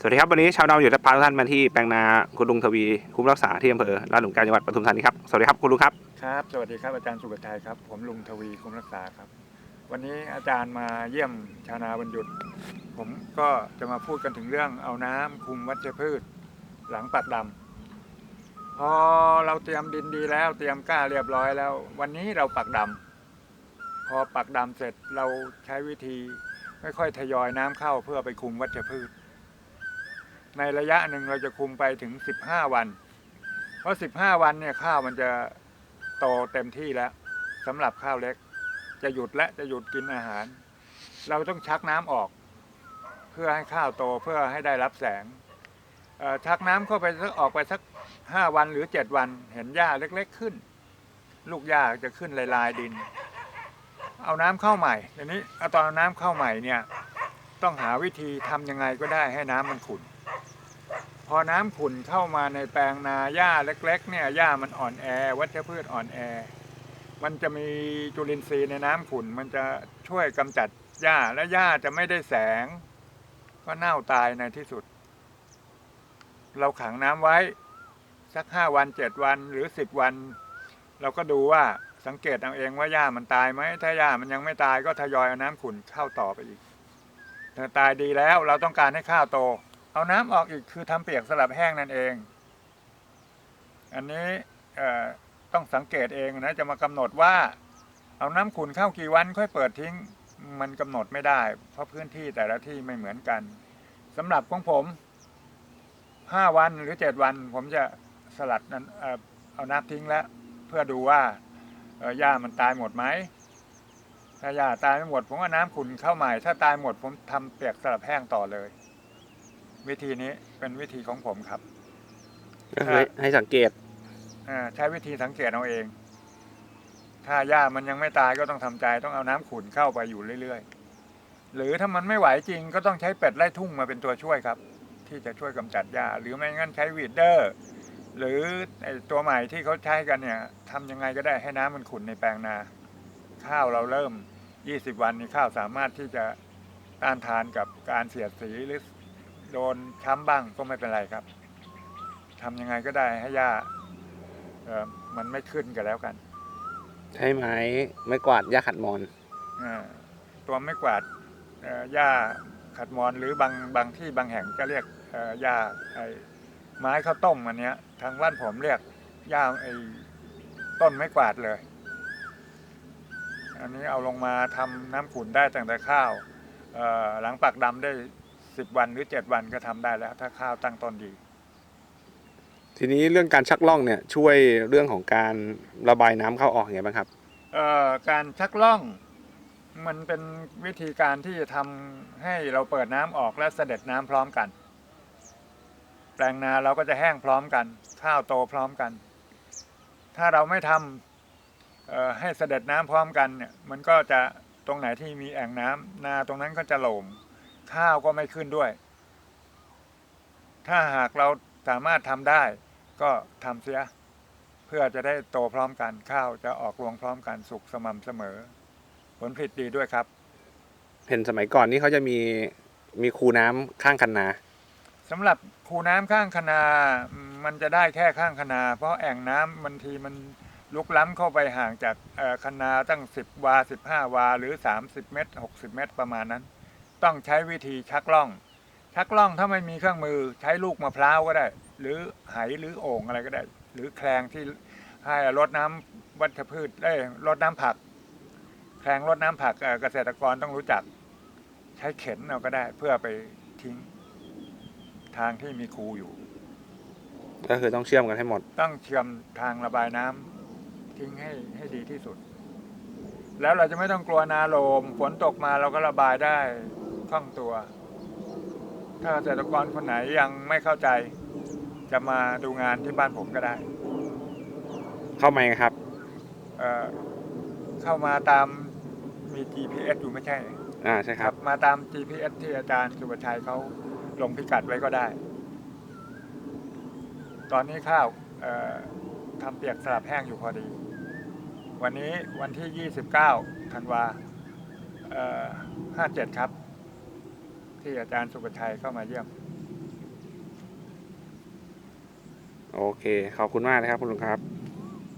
สวัสดีครับวันนี้ชาวนาอยู่จะพาทุกท่านมาที่แปลงนาคุณลุงทวีคุ้มรักษาที่อำเภอลาดหลุมแก้วจังหวัดปทุมธานีครับสวัสดีครับคุณลุงครับครับสวัสดีครับอาจารย์สุประชัยครับผมลุงทวีคุ้มรักษาครับ วันนี้อาจารย์มาเยี่ยมชาวนาบรรยุด ผมก็จะมาพูดกันถึงเรื่องเอาน้ำคุมวัชพืช หลังปักดำพอเราเตรียมดินดีแล้วเตรียมก้าเรียบร้อยแล้ว วันนี้เราปักดำพอปักดำเสร็จเราใช้วิธีค่อยๆทยอยน้ำเข้าเพื่อไปคุมวัชพืช ในระยะหนึ่งเราจะคุมไปถึง 15 วัน เพราะ 15 วันเนี่ยข้าวมันจะโตเต็มที่แล้วสำหรับข้าวเล็ก จะหยุดและจะหยุดกินอาหาร เราต้องชักน้ำออก เพื่อให้ข้าวโตเพื่อให้ได้รับแสงชักน้ำเข้าไปสักออกไปสัก 5 วันหรือ 7 วัน เห็นหญ้าเล็กๆขึ้น ลูกหญ้าจะขึ้นลายๆดิน เอาน้ำเข้าใหม่ทีนี้เอาตอนเอาน้ำเข้าใหม่เนี่ยต้องหาวิธีทำยังไงก็ได้ให้น้ำมันขุ่น พอน้ำขุ่นเข้ามาในแปลงนาหญ้าเล็กๆเนี่ยหญ้ามันอ่อนแอ วัชพืชอ่อนแอ มันจะมีจุลินทรีย์ในน้ำขุ่น มันจะช่วยกำจัดหญ้าและหญ้าจะไม่ได้แสง ก็เน่าตายในที่สุด เราขังน้ำไว้ สักห้าวันเจ็ดวันหรือสิบวัน เราก็ดูว่าสังเกตเอาเองว่าหญ้ามันตายไหมถ้าหญ้ามันยังไม่ตายก็ทยอยเอาน้ำขุ่นเข้าต่อไปอีกถ้าตายดีแล้วเราต้องการให้ข้าวโต เอาน้ำออกอีกคือทำเปียกสลับแห้งนั่นเอง อันนี้ต้องสังเกตเองนะจะมากำหนดว่า เอาน้ำขุ่นเข้ากี่วันค่อยเปิดทิ้ง มันกำหนดไม่ได้ เพราะพื้นที่แต่ละที่ไม่เหมือนกันสำหรับของผมห้าวันหรือเจ็ดวัน ผมจะสลัดนั้นเอาน้ำทิ้งแล้ว เพื่อดูว่าหญ้ามันตายหมดไหมถ้าหญ้าตายไม่หมด ผมเอาน้ำขุ่นเข้าใหม่ถ้าตายหมดผมทำเปียกสลับแห้งต่อเลย วิธีนี้เป็นวิธีของผมครับก็คือให้สังเกตอ่าใช้วิธีสังเกตเอาเอง ถ้าหญ้ามันยังไม่ตายก็ต้องทำใจต้องเอาน้ำขุ่นเข้าไปอยู่เรื่อยๆ หรือถ้ามันไม่ไหวจริงก็ต้องใช้เป็ดไล่ทุ่งมาเป็นตัวช่วยครับ ที่จะช่วยกำจัดหญ้าหรือไม่งั้นใช้วีดเดอร์ หรือไอตัวใหม่ที่เขาใช้กันเนี่ยทำยังไงก็ได้ให้น้ำมันขุ่นในแปลงนา ข้าวเราเริ่ม 20 วันนี้ข้าวสามารถที่จะต้านทานกับการเสียดสีหรือ โดนช้ำบ้างก็ไม่เป็นไรครับทำยังไงก็ได้ให้หญ้าเออมันไม่ขึ้นกันแล้วกันใช้ไม้ไม้กวาดหญ้าขัดมอนอ่าตัวไม่กวาดเอ่อหญ้าขัดมอนหรือบางบางที่บางแห่งจะเรียกเอ่อหญ้าไอ้ไม้ข้าวต้มอันเนี้ย ทางบ้านผมเรียกหญ้าไอ้ต้นไม้กวาดเลย อันนี้เอาลงมาทำน้ำขุ่นได้ตั้งแต่ข้าวเอ่อหลังปักดำได้ สิบวันหรือเจ็ดวันก็ทำได้แล้ว ถ้าข้าวตั้งต้นดี ทีนี้เรื่องการชักล่องเนี่ยช่วยเรื่องของการระบายน้ำเข้าออกยังไงบ้างครับเอ่อการชักล่องมันเป็นวิธีการที่จะทำให้เราเปิดน้ำออกและเสด็จน้ำพร้อมกัน แปลงนาเราก็จะแห้งพร้อมกัน ข้าวโตพร้อมกัน ถ้าเราไม่ทำเอ่อให้เสด็จน้ำพร้อมกันเนี่ยมันก็จะตรงไหนที่มีแอ่งน้ำนาตรงนั้นก็จะโหลม ข้าวก็ไม่ขึ้นด้วย ถ้าหากเราสามารถทำได้ก็ทำเสีย เพื่อจะได้โตพร้อมกันข้าวจะออกรวงพร้อมกันสุกสม่ำเสมอ ผลผลิตดีด้วยครับ เห็นสมัยก่อนนี่เขาจะมีมีคูน้ำข้างคันนา สำหรับคูน้ำข้างคนาอืมมันจะได้แค่ข้างคนา เพราะแอ่งน้ำบางทีมันลุกล้ำเข้าไปห่างจากเอ่อคนาตั้ง 10 วา 15 วา หรือ 30 เมตร 60 เมตรประมาณนั้น ต้องใช้วิธีชักล่อง ชักล่องถ้าไม่มีเครื่องมือใช้ลูกมะพร้าวก็ได้ หรือไหหรือโอ่งอะไรก็ได้ หรือแคลงที่ให้รดน้ำวัชพืชเอ้ยรดน้ำผัก แคลงรดน้ำผักเอ่อเกษตรกรต้องรู้จัก ใช้เข็นเอาก็ได้เพื่อไปทิ้งทางที่มีคูอยู่ ก็คือต้องเชื่อมกันให้หมด ต้องเชื่อมทางระบายน้ำทิ้งให้ให้ดีที่สุด แล้วเราจะไม่ต้องกลัวนาโลมฝนตกมาเราก็ระบายได้ คล่องตัว ถ้าเกษตรกรคนไหนยังไม่เข้าใจ จะมาดูงานที่บ้านผมก็ได้ เข้ามาไงครับ เอ่อเข้ามาตามมี GPS อยู่ไม่ใช่ อ่าใช่ครับ มาตาม GPS ที่อาจารย์สุประชัยเขาลงพิกัดไว้ก็ได้ ตอนนี้ข้าวเอ่อทำเปียกสลับแห้งอยู่พอดี วันนี้วันที่ 29ธันวาเอ่อ57 ครับ ที่อาจารย์สุปชัยเข้ามาเยี่ยม โอเค ขอบคุณมากนะครับคุณลุงครับ